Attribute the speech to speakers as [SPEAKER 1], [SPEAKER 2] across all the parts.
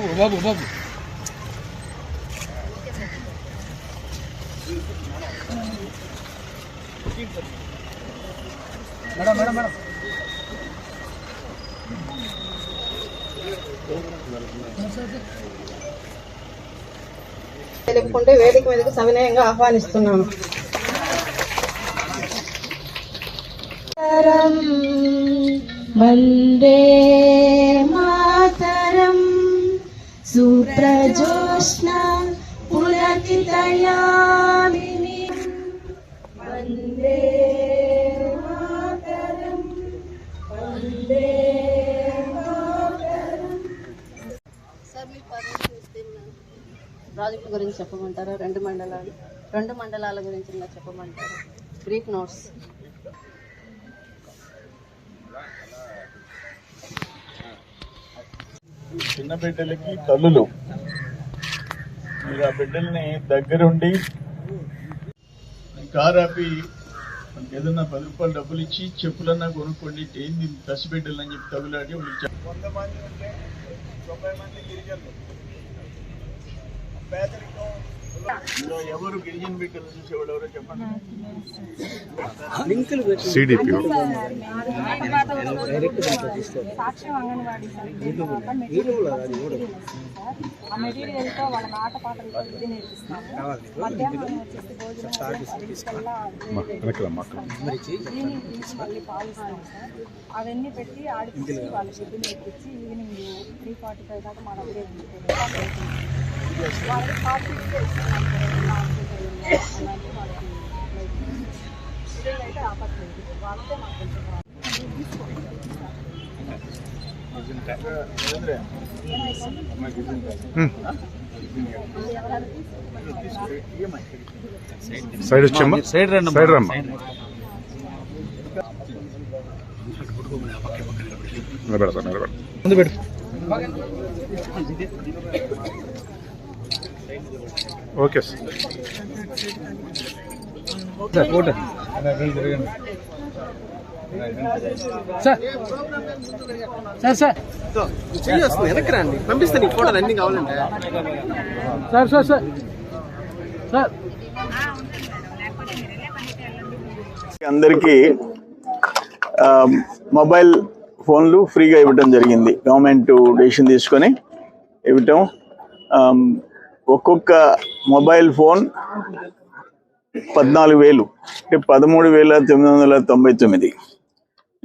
[SPEAKER 1] బాబు బాబు బాబు madam madam madam
[SPEAKER 2] తెలుపుకుంటే వేదిక మీదకు సవినయంగా ఆహ్వానిస్తున్నాను. వందే పులకితయామిని వందే మాతరం వందే ప్రాజెక్ట్ గురించి చెప్పమంటారా? రెండు మండలాలు రెండు మండలాల గురించి ఇలా చెప్పమంటారా? బ్రీఫ్ నోట్స్
[SPEAKER 3] చిన్న బిడ్డలకి తల్లులు. మీరు ఆ బిడ్డల్ని దగ్గరుండి కారు ఆపి మనకి ఏదన్నా పది రూపాయలు డబ్బులు ఇచ్చి చెప్పులన్నా కొనుక్కోండి ఏంది పసిబిడ్డలు అని చెప్పి తగులాడి వాళ్ళకి చెప్ప- కొంతమంది ఉంటే తొంభై మంది గిరిజనులు పేదరికం ఎవరు గిరిజన బిడ్డలు చూసేవాళ్ళు ఎవరో చెప్పండి.
[SPEAKER 4] సిడిపి
[SPEAKER 5] సాక్ష్యం అంగన్వాడీ ఆ మెటీరియల్తో వాళ్ళ ఆట పాటలతో విద్య నేర్పిస్తాము. మధ్యాహ్నం వచ్చేసి భోజనం మళ్ళీ పాలిస్తాము సార్. అవన్నీ పెట్టి ఆడిపించి వాళ్ళ షెడ్ నేర్పించి ఈవినింగ్ త్రీ ఫార్టీ ఫైవ్ దాకా మా దగ్గరే ఉంటుంది
[SPEAKER 4] సైడ్ వచ్చమ్మా? సైడ్ రండి సైడ్ రమ్మా. నిలబెడతా నిలబెడతా okay sir.
[SPEAKER 1] Sir sir. Sir sir.
[SPEAKER 6] వస్తుంది వెనక్కి రండి పంపిస్తాను ఈ ఫోటోలు అన్ని కావాలంటే
[SPEAKER 1] సార్ సార్ సార్. సార్.
[SPEAKER 3] అందరికీ మొబైల్ ఫోన్లు ఫ్రీగా ఇవ్వటం జరిగింది. గవర్నమెంట్ డెసిషన్ తీసుకొని ఇవ్వటం. ఒక్కొక్క మొబైల్ ఫోన్ పద్నాలుగు వేలు. అంటే పదమూడు వేల తొమ్మిది వందల తొంభై తొమ్మిది.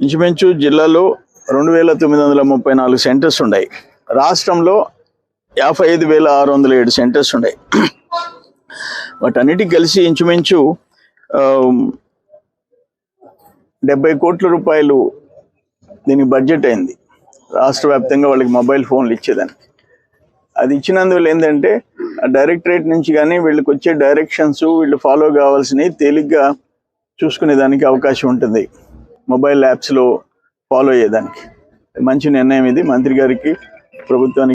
[SPEAKER 3] ఇంచుమించు జిల్లాలో రెండు వేల తొమ్మిది వందల ముప్పై నాలుగు సెంటర్స్ ఉన్నాయి. రాష్ట్రంలో యాభై ఐదు వేల ఆరు వందల ఏడు సెంటర్స్ ఉన్నాయి. వాటన్నిటికి కలిసి ఇంచుమించు డెబ్బై కోట్ల రూపాయలు దీనికి బడ్జెట్ అయింది. రాష్ట్ర వ్యాప్తంగా వాళ్ళకి మొబైల్ ఫోన్లు ఇచ్చేదానికి అది ఇచ్చినందువల్ల ఏంటంటే డైరెక్టరేట్ నుంచి కానీ వీళ్ళకి వచ్చే డైరెక్షన్స్ వీళ్ళు ఫాలో కావాల్సినవి తేలిగ్గా చూసుకునేదానికి అవకాశం ఉంటుంది. మొబైల్ యాప్స్లో ఫాలో అయ్యేదానికి. మంచి నిర్ణయం ఇది. మంత్రి గారికి ప్రభుత్వానికి